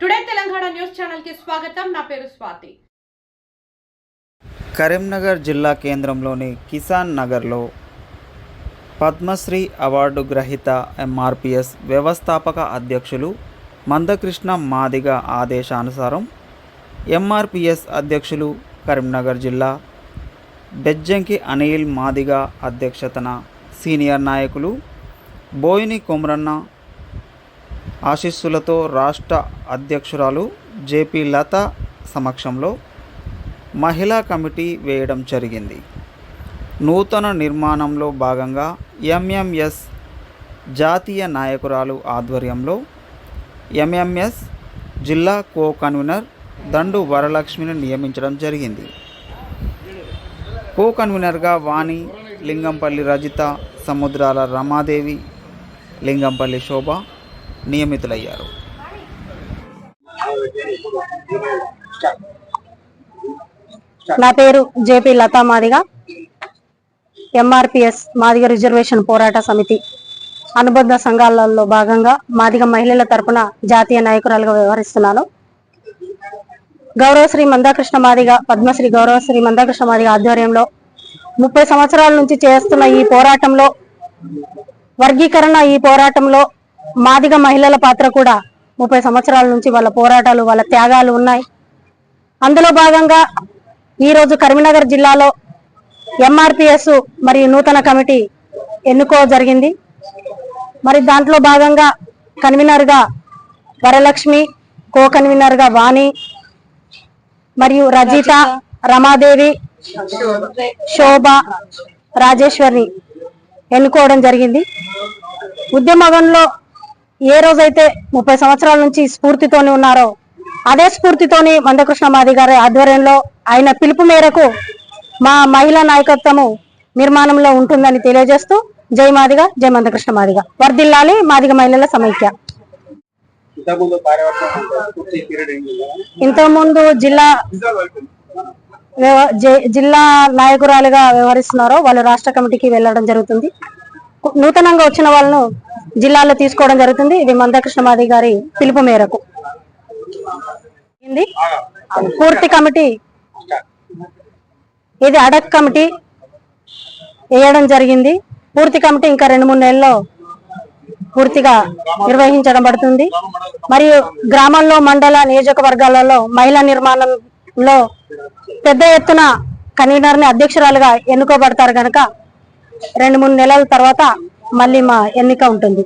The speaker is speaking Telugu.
టుడే తెలంగాణ న్యూస్ ఛానల్కి స్వాగతం. నా పేరు స్వాతి. కరీంనగర్ జిల్లా కేంద్రంలోని కిసాన్ నగర్లో పద్మశ్రీ అవార్డు గ్రహీత ఎంఆర్పిఎస్ వ్యవస్థాపక అధ్యక్షులు మందకృష్ణ మాదిగ ఆదేశానుసారం ఎంఆర్పిఎస్ అధ్యక్షులు కరీంనగర్ జిల్లా బెజ్జంకి అనిల్ మాదిగ అధ్యక్షతన సీనియర్ నాయకులు బోయిని కొమరన్న ఆశీస్సులతో రాష్ట్ర అధ్యక్షురాలు జేపీ లత సమక్షంలో మహిళా కమిటీ వేయడం జరిగింది. నూతన నిర్మాణంలో భాగంగా ఎంఎంఎస్ జాతీయ నాయకురాలు ఆధ్వర్యంలో ఎంఎంఎస్ జిల్లా కో కన్వీనర్ దండు వరలక్ష్మిని నియమించడం జరిగింది. కో కన్వీనర్గా వాణి లింగంపల్లి రజిత సముద్రాల రమాదేవి లింగంపల్లి శోభ నియమితులయ్యారు. నా పేరు JP Latha Madiga MRPS Madiga reservation పోరాట సమితి అనుబంధ సంఘాలలో భాగంగా మాదిగ మహిళల తరపున జాతీయ నాయకురాలుగా వ్యవహరిస్తున్నాను. గౌరవశ్రీ మందాకృష్ణ మాదిగ పద్మశ్రీ గౌరవశ్రీ మందాకృష్ణ మాదిగ ఆధ్వర్యంలో ముప్పై సంవత్సరాల నుంచి చేస్తున్న ఈ పోరాటంలో వర్గీకరణ ఈ పోరాటంలో మాదిగ మహిళల పాత్ర కూడా ముప్పై సంవత్సరాల నుంచి వాళ్ళ పోరాటాలు వాళ్ళ త్యాగాలు ఉన్నాయి. అందులో భాగంగా ఈరోజు కరీంనగర్ జిల్లాలో ఎంఆర్పిఎస్ మరియు నూతన కమిటీ ఎన్నుకో జరిగింది. మరి దాంట్లో భాగంగా కన్వీనర్గా వరలక్ష్మి కో కన్వీనర్గా వాణి మరియు రజిత రమాదేవి శోభ రాజేశ్వరిని ఎన్నుకోవడం జరిగింది. ఉద్యమంలో ఏ రోజైతే ముప్పై సంవత్సరాల నుంచి స్ఫూర్తితోని ఉన్నారో అదే స్ఫూర్తితోని మందకృష్ణ మాది గారి ఆధ్వర్యంలో ఆయన పిలుపు మేరకు మా మహిళా నాయకత్వము నిర్మాణంలో ఉంటుందని తెలియజేస్తూ జై మాదిగ జై మందకృష్ణ మాదిగ. వర్దిల్లాలి మాదిగ మహిళల సమైక్య. ఇంతకుముందు జిల్లా జిల్లా నాయకురాలుగా వ్యవహరిస్తున్నారో వాళ్ళు రాష్ట్ర కమిటీకి వెళ్ళడం జరుగుతుంది. నూతనంగా వచ్చిన వాళ్ళను జిల్లాలో తీసుకోవడం జరుగుతుంది. ఇది మందకృష్ణ మాది గారి పిలుపు మేరకు. పూర్తి కమిటీ ఇది అడక్ కమిటీ వేయడం జరిగింది. పూర్తి కమిటీ ఇంకా రెండు మూడు నెలల్లో పూర్తిగా నిర్వహించడం పడుతుంది. మరియు గ్రామంలో మండల నియోజకవర్గాలలో మహిళా నిర్మాణంలో పెద్ద ఎత్తున కన్వీనర్ని అధ్యక్షురాలుగా ఎన్నుకోబడతారు కనుక రెండు మూడు నెలల తర్వాత మళ్ళీ మా ఎన్నిక ఉంటుంది.